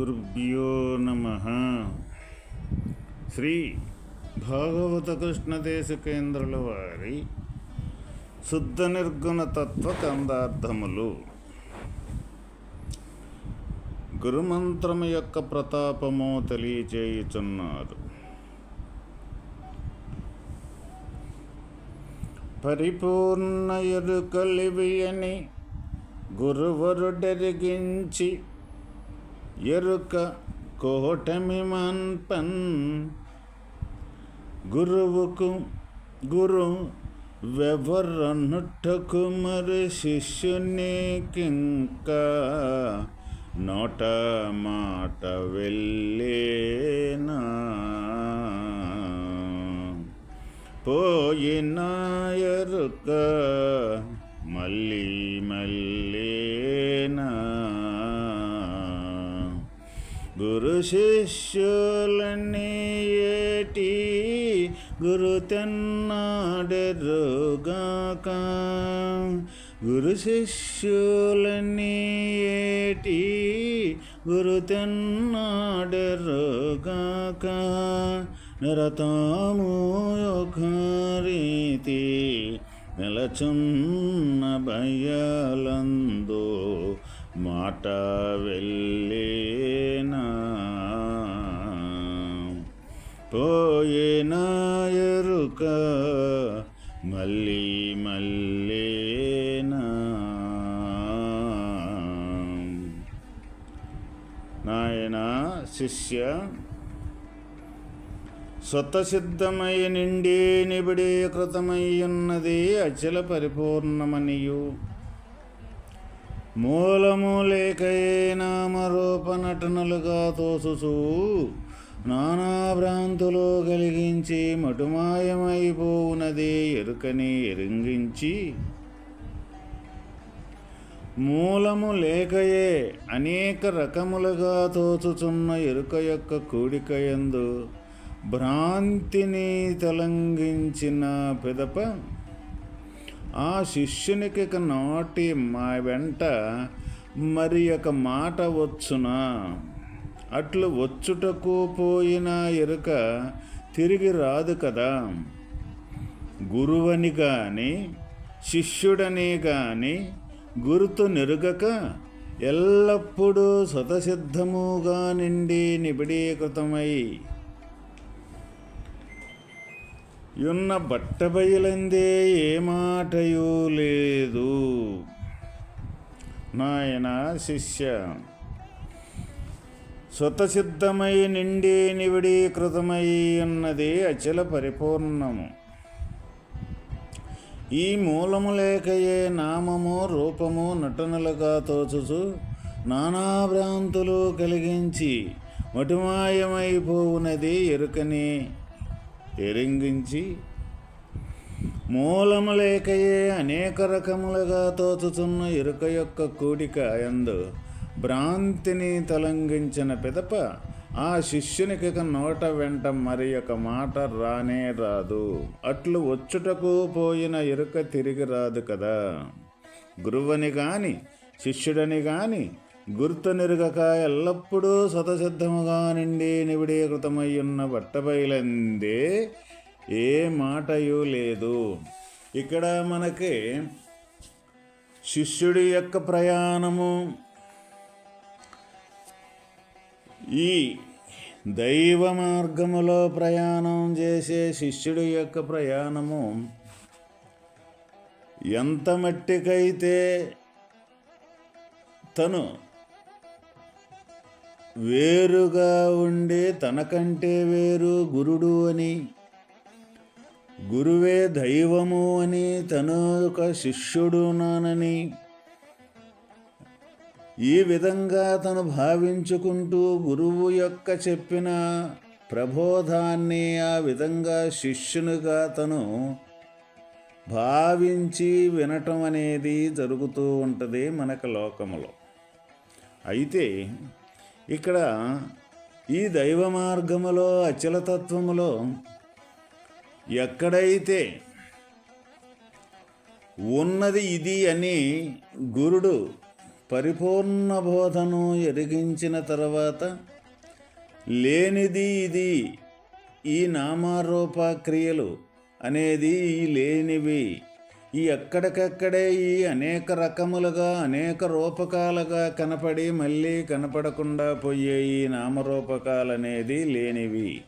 గురుభ్యో నమ శ్రీ భాగవత కృష్ణదేశ కేంద్రుల వారి శుద్ధ నిర్గుణ తత్వ కందార్థములు గురుమంత్రము యొక్క ప్రతాపము తెలియచేయుచున్నారు పరిపూర్ణ ఎరుకలివి అని గురువరుడెరిగించి ఎరుక కోటమి మన్పన్ గురువుకు గురు వెవరనుట్టకు మరి శిష్యునికింకా నోట మాట వెళ్ళేనా? పోయిన ఎరుక మళ్ళీ మళ్ళీనా? గురు శిష్యులని ఏటి గురు తెన్నాడెరుగాక. గురు శిష్యులని ఏటి గురు తెన్నాడెరుగాక. నిరతాము ఒక రీతి నిలచున్న భయాలందు మాట వెళ్ళి పోయేనా ఎరుక మళ్ళీ మళ్ళీనా నాయన శిష్య స్వతసిద్ధమై నిండి నిబిడీకృతమై ఉన్నది అచల పరిపూర్ణమనియు. మూలము లేకయే నామరూప నటనలుగా తోసుచూ నానా భ్రాంతులు కలిగించి మటుమాయమైపోవునది ఎరుకని ఎరింగించి. మూలము లేకయే అనేక రకములుగా తోచుచున్న ఎరుక యొక్క కూడికయందు భ్రాంతిని తొలగించిన పిదప ఆ శిష్యునికి ఇక నోటి మా వెంట మరి ఒక మాట వచ్చునా? అట్లు వచ్చుటకు పోయిన ఎరుక తిరిగి రాదు కదా. గురువని కానీ శిష్యుడని కానీ గురుతు నెరుగక ఎల్లప్పుడూ స్వతసిద్ధముగా నిండి నిబిడీకృతమై. యున్న బట్టబయలందే ఏ మాటయూ లేదు. నాయన శిష్య స్వతసిద్ధమై నిండి నివిడీకృతమై ఉన్నది అచల పరిపూర్ణము. ఈ మూలము లేకయే నామము రూపము నటనలుగా తోచుచు నానా భ్రాంతులు కలిగించి మటుమాయమైపోవునది ఎరుకని ఎరింగించి మూలము లేకయే అనేక రకములుగా తోచుచున్న ఎరుక యొక్క కూడిక ఎందు భ్రాంతిని తొలగించిన పిదప ఆ శిష్యునికి నోట వెంట మరి ఒక మాట రానే రాదు. అట్లు వచ్చుటకు పోయిన ఎరుక తిరిగి రాదు కదా. గురువని గాని శిష్యుడని గాని గుర్తునిరుగక ఎల్లప్పుడూ స్వతసిద్ధముగా నిండి నివిడీకృతమై ఉన్న బట్టబయలందే ఏ మాటయు లేదు. ఇక్కడ మనకి శిష్యుడి యొక్క ప్రయాణము ఈ దైవ మార్గములో ప్రయాణం చేసే శిష్యుడి యొక్క ప్రయాణము ఎంత మట్టికైతే తను వేరుగా ఉండి తనకంటే వేరు గురుడు అని గురువే దైవము అని తను ఒక శిష్యుడు నానని ఈ విధంగా తను భావించుకుంటూ గురువు యొక్క చెప్పిన ప్రబోధాన్ని ఆ విధంగా శిష్యునిగా తను భావించి వినటం అనేది జరుగుతూ ఉంటుంది మనకు లోకములో. అయితే ఇక్కడ ఈ దైవ మార్గములో అచలతత్వములో ఎక్కడైతే ఉన్నది ఇది అని గురుడు పరిపూర్ణ బోధను ఎరిగించిన తర్వాత లేనిది ఇది ఈ నామారూప క్రియలు అనేది ఈ లేనివి. ఈ ఎక్కడికక్కడే ఈ అనేక రకములుగా అనేక రూపకాలుగా కనపడి మళ్ళీ కనపడకుండా పోయే ఈ నామరూపకాలనేది లేనివి.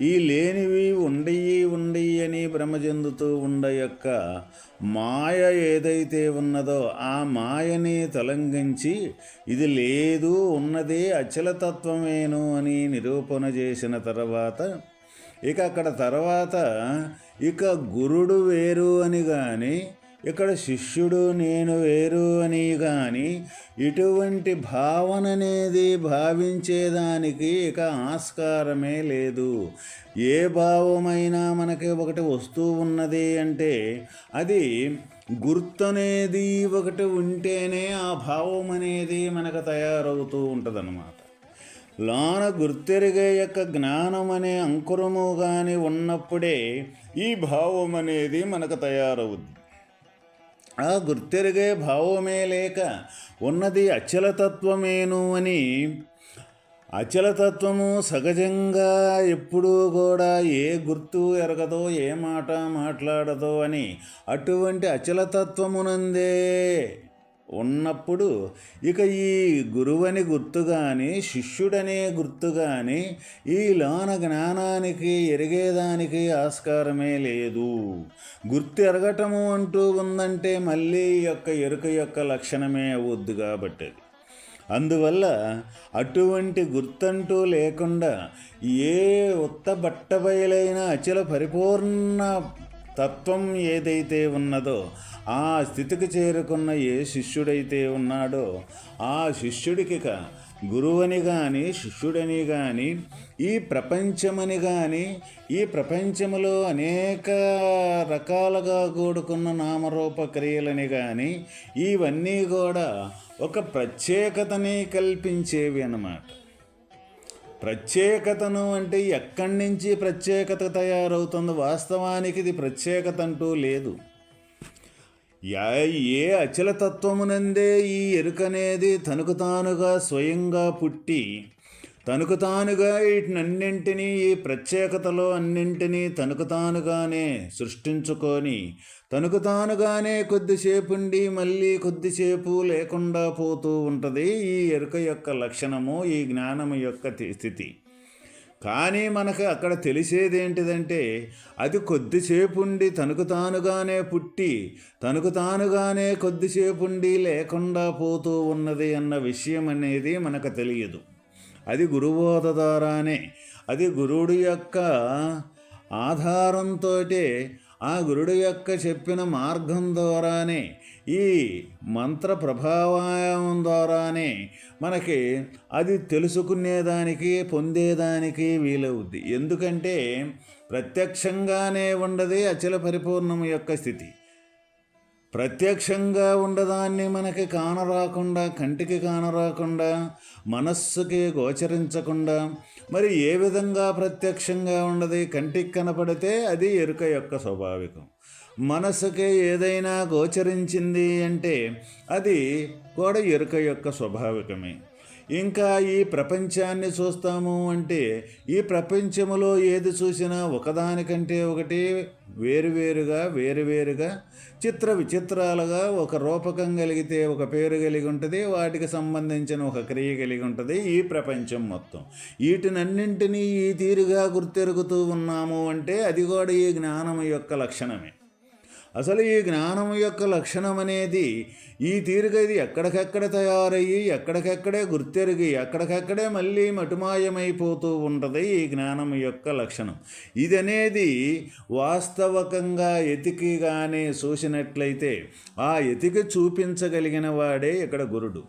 ఈ లేనివి ఉండయి ఉండయి అని భ్రమ చెందుతూ ఉండ యొక్క మాయ ఏదైతే ఉన్నదో ఆ మాయని తొలగించి ఇది లేదు ఉన్నది అచలతత్వమేను అని నిరూపణ చేసిన తర్వాత ఇక అక్కడ తర్వాత ఇక గురుడు వేరు అని కానీ ఇక్కడ శిష్యుడు నేను వేరు అని కానీ ఇటువంటి భావన అనేది భావించేదానికి ఇక ఆస్కారమే లేదు. ఏ భావమైనా మనకి ఒకటి వస్తువు ఉన్నది అంటే అది గుర్తనేది ఒకటి ఉంటేనే ఆ భావం అనేది మనకు తయారవుతూ ఉంటుందన్నమాట. లోన గుర్తెరిగే యొక్క జ్ఞానం అనే అంకురము కానీ ఉన్నప్పుడే ఈ భావం అనేది మనకు తయారవుద్ది. ఆ గుర్తెరిగే భావమే లేక ఉన్నది అచలతత్వమేను అని. అచలతత్వము సహజంగా ఎప్పుడూ కూడా ఏ గుర్తు ఎరగదో ఏ మాట మాట్లాడదో అని అటువంటి అచలతత్వమునందే. ఉన్నప్పుడు ఇక ఈ గురువని గుర్తు కానీ శిష్యుడనే గుర్తు కానీ ఈ లోన జ్ఞానానికి ఎరిగేదానికి ఆస్కారమే లేదు. గుర్తు ఎరగటము అంటూ ఉందంటే మళ్ళీ యొక్క ఎరుక యొక్క లక్షణమే అవద్దు కాబట్టి. అందువల్ల అటువంటి గుర్తంటూ లేకుండా ఏ ఉత్త బట్టబయలైన అచల పరిపూర్ణ తత్వం ఏదైతే ఉన్నదో ఆ స్థితికి చేరుకున్న ఏ శిష్యుడైతే ఉన్నాడో ఆ శిష్యుడికి గురువని కానీ శిష్యుడని కానీ ఈ ప్రపంచమని కానీ ఈ ప్రపంచంలో అనేక రకాలుగా కూడుకున్న నామరూప క్రియలని కానీ ఇవన్నీ కూడా ఒక ప్రత్యేకతని కల్పించేవి అన్నమాట. ప్రత్యేకతను అంటే ఎక్కడి నుంచి ప్రత్యేకత తయారవుతుందో వాస్తవానికి ఇది ప్రత్యేకత అంటూ లేదు. ఏ అచలతత్వమునందే ఈ ఎరుకనేది తనకు తానుగా స్వయంగా పుట్టి తనకు తానుగా వీటినన్నింటినీ ఈ ప్రత్యేకతలో అన్నింటినీ తనకు తానుగానే సృష్టించుకొని తనకు తానుగానే కొద్దిసేపుండి మళ్ళీ కొద్దిసేపు లేకుండా పోతూ ఉంటుంది ఈ ఎరుక యొక్క లక్షణము ఈ జ్ఞానము యొక్క స్థితి. కానీ మనకు అక్కడ తెలిసేది ఏంటిదంటే అది కొద్దిసేపుండి తనకు తానుగానే పుట్టి తనకు తానుగానే కొద్దిసేపుండి లేకుండా పోతూ ఉన్నది అన్న విషయం అనేది మనకు తెలియదు. అది గురుబోధ ద్వారానే అది గురుడు యొక్క ఆధారంతో ఆ గురుడు యొక్క చెప్పిన మార్గం ద్వారానే ఈ మంత్ర ప్రభావం ద్వారానే మనకి అది తెలుసుకునేదానికి పొందేదానికి వీలవుద్ది. ఎందుకంటే ప్రత్యక్షంగానే ఉండదే అచల పరిపూర్ణం యొక్క స్థితి. ప్రత్యక్షంగా ఉండదాన్ని మనకి కానరాకుండా కంటికి కానరాకుండా మనస్సుకి గోచరించకుండా మరి ఏ విధంగా ప్రత్యక్షంగా ఉండదు? కంటికి కనపడితే అది ఎరుక యొక్క స్వాభావికం. మనసుకి ఏదైనా గోచరించింది అంటే అది కూడా ఎరుక యొక్క స్వాభావికమే. ఇంకా ఈ ప్రపంచాన్ని చూస్తాము అంటే ఈ ప్రపంచములో ఏది చూసినా ఒకదానికంటే ఒకటి వేరువేరుగా వేరువేరుగా చిత్ర విచిత్రాలుగా ఒక రూపకం కలిగితే ఒక పేరు కలిగి ఉంటుంది వాటికి సంబంధించిన ఒక క్రియ కలిగి ఉంటుంది ఈ ప్రపంచం మొత్తం. వీటినన్నింటినీ ఈ తీరుగా గుర్తెరుగుతూ ఉన్నాము అంటే అది కూడా ఈ జ్ఞానం యొక్క లక్షణమే. అసలు ఈ జ్ఞానం యొక్క లక్షణం అనేది ఈ తీరుగా ఇది ఎక్కడికెక్కడ తయారయ్యి ఎక్కడికెక్కడే గుర్తెరిగి ఎక్కడికెక్కడే మళ్ళీ మటుమాయమైపోతూ ఉంటుంది ఈ జ్ఞానం యొక్క లక్షణం. ఇది అనేది వాస్తవకంగా కానీ చూసినట్లయితే ఆ ఎతికి చూపించగలిగిన వాడే ఇక్కడ గురుడు.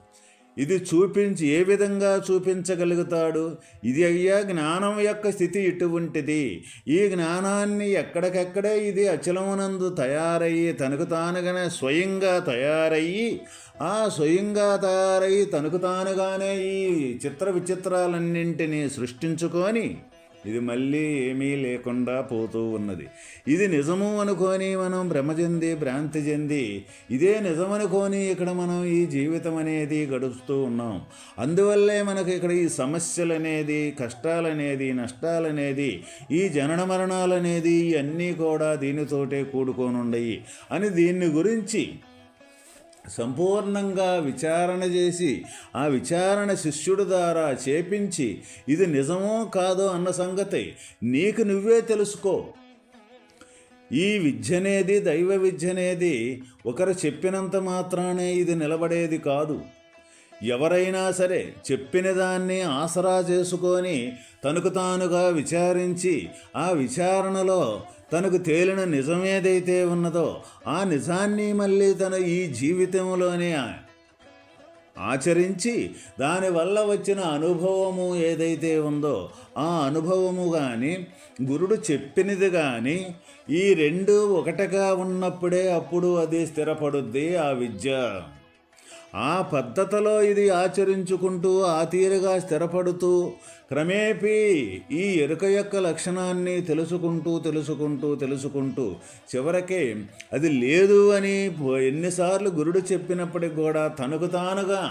ఇది చూపించి ఏ విధంగా చూపించగలుగుతాడు? ఇది అయ్యా జ్ఞానం యొక్క స్థితి ఇటువంటిది ఈ జ్ఞానాన్ని ఎక్కడికెక్కడే ఇది అచలమునందు తయారయ్యి తనకు తానుగానే స్వయంగా తయారయ్యి ఆ స్వయంగా తయారయ్యి తనకు తానుగానే ఈ చిత్ర విచిత్రాలన్నింటినీ సృష్టించుకొని ఇది మళ్ళీ ఏమీ లేకుండా పోతూ ఉన్నది. ఇది నిజము అనుకొని మనం భ్రమ చెంది భ్రాంతి చెంది ఇదే నిజమనుకొని ఇక్కడ మనం ఈ జీవితం అనేది గడుపుతూ ఉన్నాం. అందువల్లే మనకు ఇక్కడ ఈ సమస్యలు అనేది కష్టాలనేది నష్టాలనేది ఈ జనన మరణాలనేది ఇవన్నీ కూడా దీనితోటే కూడుకొని ఉండయి అని దీన్ని గురించి సంపూర్ణంగా విచారణ చేసి ఆ విచారణ శిష్యుడు ద్వారా చేపించి ఇది నిజమో కాదో అన్న సంగతి నీకు నువ్వే తెలుసుకో. ఈ విద్య అనేది దైవ విద్య అనేది ఒకరు చెప్పినంత మాత్రానే ఇది నిలబడేది కాదు. ఎవరైనా సరే చెప్పిన దాన్ని ఆసరా చేసుకొని తనకు తానుగా విచారించి ఆ విచారణలో తనకు తేలిన నిజమేదైతే ఉన్నదో ఆ నిజాన్ని మళ్ళీ తన ఈ జీవితంలోనే ఆచరించి దానివల్ల వచ్చిన అనుభవము ఏదైతే ఉందో ఆ అనుభవము కానీ గురుడు చెప్పినది కానీ ఈ రెండు ఒకటిగా ఉన్నప్పుడే అప్పుడు అది స్థిరపడుద్ది ఆ విద్య. ఆ పద్ధతిలో ఇది ఆచరించుకుంటూ ఆ తీరుగా స్థిరపడుతూ క్రమేపీ ఈ ఎరుక యొక్క లక్షణాన్ని తెలుసుకుంటూ తెలుసుకుంటూ తెలుసుకుంటూ చివరికి అది లేదు అని ఎన్నిసార్లు గురుడు చెప్పినప్పటికి కూడా తనకు తానుగా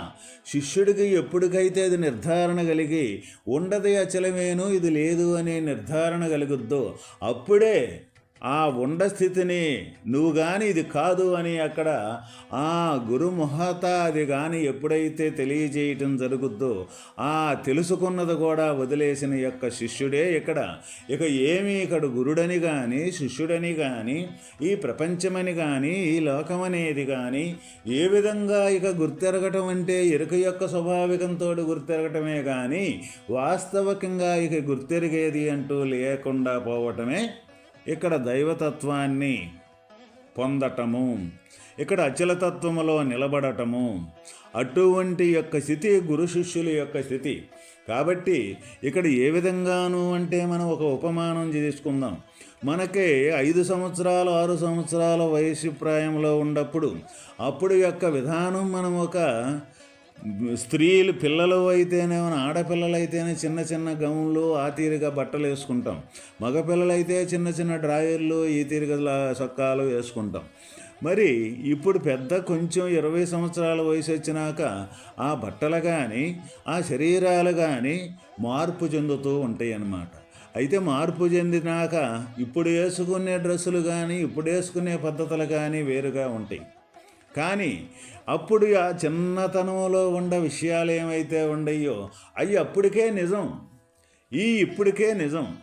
శిష్యుడికి ఎప్పటికైతే అది నిర్ధారణ కలిగి ఉండది అచలమేను ఇది లేదు అనే నిర్ధారణ కలుగుద్దో అప్పుడే ఆ ఉండ స్థితిని నువ్వు కానీ ఇది కాదు అని అక్కడ ఆ గురుముహత అది కానీ ఎప్పుడైతే తెలియజేయటం జరుగుద్దో ఆ తెలుసుకున్నది కూడా వదిలేసిన యొక్క శిష్యుడే ఇక్కడ. ఇక ఏమీ ఇక్కడ గురుడని కానీ శిష్యుడని కానీ ఈ ప్రపంచమని కానీ ఈ లోకం అనేది కానీ ఏ విధంగా ఇక గుర్తెరగటం అంటే ఎరుక యొక్క స్వాభావికంతో గుర్తెరగటమే కానీ వాస్తవికంగా ఇక గుర్తెరిగేది అంటూ లేకుండా పోవటమే ఇక్కడ దైవతత్వాన్ని పొందటము ఇక్కడ అచలతత్వములో నిలబడటము అటువంటి యొక్క స్థితి గురు శిష్యుల యొక్క స్థితి. కాబట్టి ఇక్కడ ఏ విధంగాను అంటే మనం ఒక ఉపమానం చేసుకుందాం. మనకి ఐదు సంవత్సరాలు ఆరు సంవత్సరాల వయసు ప్రాయంలో ఉన్నప్పుడు అప్పుడు యొక్క విధానం మనం ఒక స్త్రీలు పిల్లలు అయితేనే ఆడపిల్లలు అయితేనే చిన్న చిన్న గౌన్లు ఆ తీరుగా బట్టలు వేసుకుంటాం. మగపిల్లలైతే చిన్న చిన్న డ్రాయర్లు ఈ తీరుగా సొక్కాలు వేసుకుంటాం. మరి ఇప్పుడు పెద్ద కొంచెం ఇరవై సంవత్సరాల వయసు వచ్చినాక ఆ బట్టలు కానీ ఆ శరీరాలు కానీ మార్పు చెందుతూ ఉంటాయి అన్నమాట అయితే మార్పు చెందినాక ఇప్పుడు వేసుకునే డ్రెస్సులు కానీ ఇప్పుడు వేసుకునే పద్ధతులు కానీ వేరుగా ఉంటాయి. కానీ అప్పుడు ఆ చిన్నతనంలో ఉండ విషయాలు ఏమైతే ఉండయో అవి అప్పటికే నిజం. ఈ ఇప్పటికే నిజం.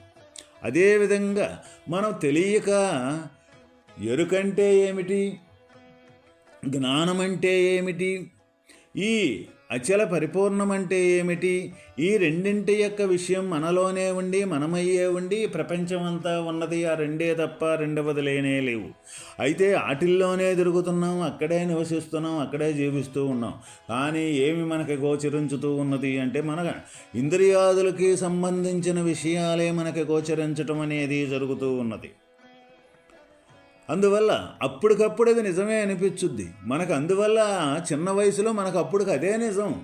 అదేవిధంగా మనం తెలియక ఎరుకంటే ఏమిటి? జ్ఞానం అంటే ఏమిటి? ఈ అచల పరిపూర్ణం అంటే ఏమిటి? ఈ రెండింటి యొక్క విషయం మనలోనే ఉండి మనమయ్యే ఉండి ప్రపంచమంతా ఉన్నది ఆ రెండే తప్ప రెండవది లేనే లేవు. అయితే ఆటిల్లోనే తిరుగుతున్నాం అక్కడే నివసిస్తున్నాం అక్కడే జీవిస్తూ ఉన్నాం. కానీ ఏమి మనకి గోచరించుతూ ఉన్నది అంటే మన ఇంద్రియాదులకి సంబంధించిన విషయాలే మనకి గోచరించటం అనేది జరుగుతూ ఉన్నది. అందువల్ల అప్పటికప్పుడు అది నిజమే అనిపించుద్ది. మనకు అందువల్ల చిన్న వయసులో మనకు అప్పటికి అదే నిజం.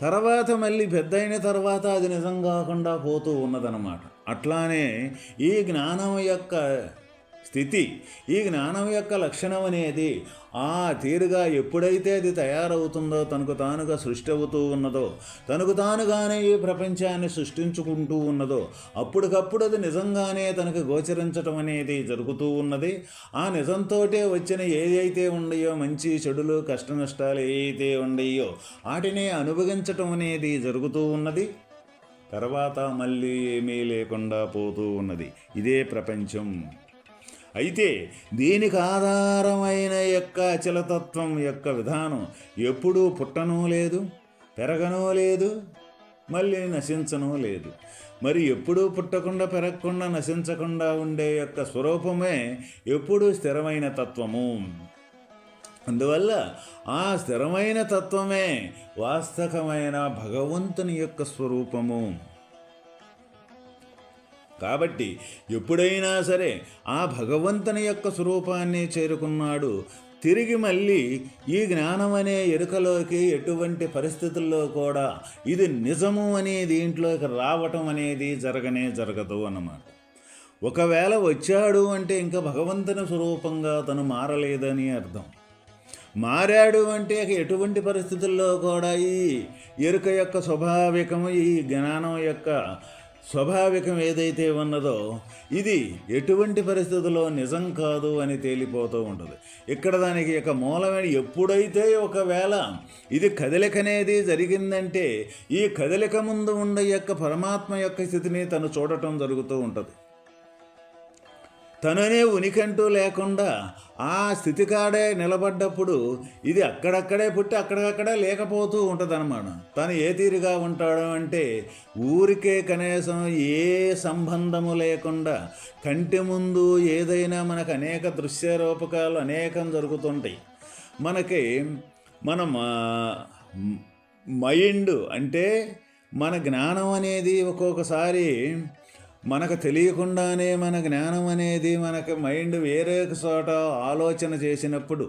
తర్వాత మళ్ళీ పెద్ద అయిన తర్వాత అది నిజం కాకుండా పోతూ ఉన్నదన్నమాట. అట్లానే ఈ జ్ఞానం యొక్క స్థితి. ఈ జ్ఞానం యొక్క లక్షణం అనేది ఆ తీరుగా ఎప్పుడైతే అది తయారవుతుందో తనకు తానుగా సృష్టి అవుతూ ఉన్నదో తనకు తానుగానే ఈ ప్రపంచాన్ని సృష్టించుకుంటూ ఉన్నదో అప్పటికప్పుడు అది నిజంగానే తనకు గోచరించటం అనేది జరుగుతూ ఉన్నది. ఆ నిజంతోటే వచ్చిన ఏదైతే ఉండయో మంచి చెడులు కష్ట నష్టాలు ఏవైతే ఉండయో వాటిని అనుభవించటం అనేది జరుగుతూ ఉన్నది. తర్వాత మళ్ళీ ఏమీ లేకుండా పోతూ ఉన్నది. ఇదే ప్రపంచం. అయితే దీనికి ఆధారమైన యొక్క అచలతత్వం యొక్క విధానం ఎప్పుడూ పుట్టనూ లేదు పెరగనూ లేదు మళ్ళీ నశించనూ లేదు. మరి ఎప్పుడూ పుట్టకుండా పెరగకుండా నశించకుండా ఉండే యొక్క స్వరూపమే ఎప్పుడూ స్థిరమైన తత్వము. అందువల్ల ఆ స్థిరమైన తత్వమే వాస్తవమైన భగవంతుని యొక్క స్వరూపము. కాబట్టి ఎప్పుడైనా సరే ఆ భగవంతుని యొక్క స్వరూపాన్ని చేరుకున్నాడు. తిరిగి మళ్ళీ ఈ జ్ఞానం అనే ఎరుకలోకి ఎటువంటి పరిస్థితుల్లో కూడా ఇది నిజము అనే దీంట్లోకి రావటం అనేది జరగనే జరగదు అన్నమాట. ఒకవేళ వచ్చాడు అంటే ఇంకా భగవంతుని స్వరూపంగా తను మారలేదని అర్థం. మారాడు అంటే ఎటువంటి పరిస్థితుల్లో కూడా ఈ ఎరుక యొక్క స్వాభావికము ఈ జ్ఞానం యొక్క స్వాభావికం ఏదైతే ఉన్నదో ఇది ఎటువంటి పరిస్థితుల్లో నిజం కాదు అని తేలిపోతూ ఉంటుంది. ఇక్కడ దానికి యొక్క మూలమైన ఎప్పుడైతే ఒకవేళ ఇది కదలిక అనేది జరిగిందంటే ఈ కదలిక ముందు ఉండే యొక్క పరమాత్మ యొక్క స్థితిని తను చూడటం జరుగుతూ ఉంటుంది. తననే ఉనికంటూ లేకుండా ఆ స్థితి కాడే నిలబడ్డప్పుడు ఇది అక్కడక్కడే పుట్టి అక్కడక్కడే లేకపోతూ ఉంటుందన్నమాట. తను ఏ తీరుగా ఉంటాడు అంటే ఊరికే కనీసం ఏ సంబంధము లేకుండా కంటి ముందు ఏదైనా మనకు అనేక దృశ్య రూపకాలు అనేకం జరుగుతుంటాయి. మనకి మన మైండ్ అంటే మన జ్ఞానం అనేది ఒక్కొక్కసారి మనకు తెలియకుండానే మన జ్ఞానం అనేది మనకు మైండ్ వేరే చోట ఆలోచన చేసినప్పుడు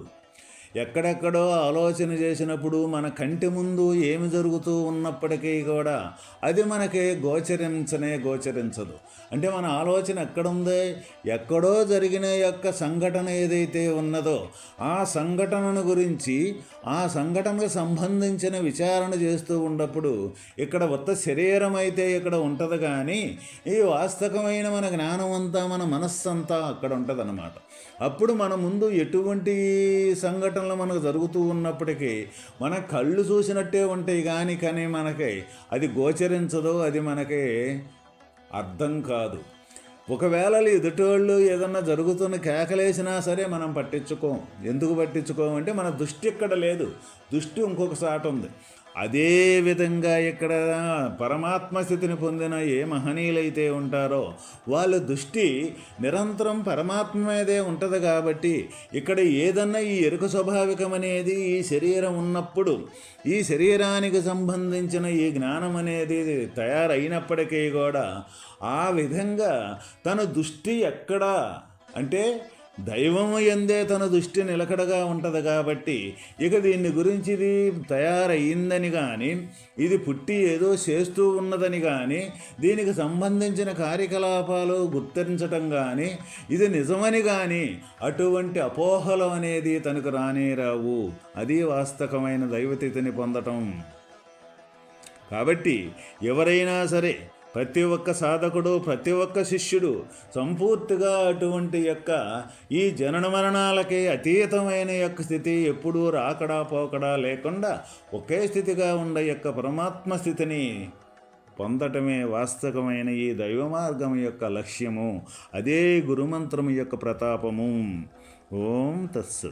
ఎక్కడెక్కడో ఆలోచన చేసినప్పుడు మన కంటి ముందు ఏమి జరుగుతూ ఉన్నప్పటికీ కూడా అది మనకి గోచరించనే గోచరించదు. అంటే మన ఆలోచన ఎక్కడుంది? ఎక్కడో జరిగిన యొక్క సంఘటన ఏదైతే ఉన్నదో ఆ సంఘటనను గురించి ఆ సంఘటనకు సంబంధించిన విచారణ చేస్తూ ఉన్నప్పుడు ఇక్కడ ఉత్త శరీరం అయితే ఇక్కడ ఉంటుంది కానీ ఈ వాస్తవమైన మన జ్ఞానం అంతా మన మనస్సంతా అక్కడ ఉంటుంది అన్నమాట అప్పుడు మన ముందు ఎటువంటి సంఘటన సంఘటనలు మనకు జరుగుతూ ఉన్నప్పటికీ మన కళ్ళు చూసినట్టే ఉంటాయి కానీ కానీ మనకి అది గోచరించదు అది మనకి అర్థం కాదు. ఒకవేళ ఎదుటోళ్ళు ఏదన్నా జరుగుతున్న కేకలేసినా సరే మనం పట్టించుకోం. ఎందుకు పట్టించుకోమంటే మన దృష్టి ఇక్కడ లేదు. దృష్టి ఇంకొక సాట ఉంది అదే విధంగా ఇక్కడ పరమాత్మ స్థితిని పొందిన ఏ మహనీయులైతే ఉంటారో వాళ్ళ దృష్టి నిరంతరం పరమాత్మ మీదే ఉంటుంది కాబట్టి ఇక్కడ ఏదన్నా ఈ ఎరుక స్వాభావికం అనేది ఈ శరీరం ఉన్నప్పుడు ఈ శరీరానికి సంబంధించిన ఈ జ్ఞానం అనేది తయారైనప్పటికీ కూడా ఆ విధంగా తన దృష్టి ఎక్కడ అంటే దైవము ఎందే తన దృష్టి నిలకడగా ఉంటుంది కాబట్టి ఇక దీన్ని గురించి ఇది తయారయ్యిందని కానీ ఇది పుట్టి ఏదో చేస్తూ ఉన్నదని కానీ దీనికి సంబంధించిన కార్యకలాపాలు గుర్తించటం కానీ ఇది నిజమని కానీ అటువంటి అపోహలు అనేది తనకు రానే రావు. అది వాస్తవమైన దైవతిథిని పొందటం. కాబట్టి ఎవరైనా సరే ప్రతి ఒక్క సాధకుడు ప్రతి ఒక్క శిష్యుడు సంపూర్తిగా అటువంటి యొక్క ఈ జనన మరణాలకి అతీతమైన యొక్క స్థితి ఎప్పుడూ రాకడా పోకడా లేకుండా ఒకే స్థితిగా ఉండే యొక్క పరమాత్మ స్థితిని పొందటమే వాస్తవమైన ఈ దైవ మార్గం యొక్క లక్ష్యము. అదే గురుమంత్రము యొక్క ప్రతాపము. ఓం తస్సు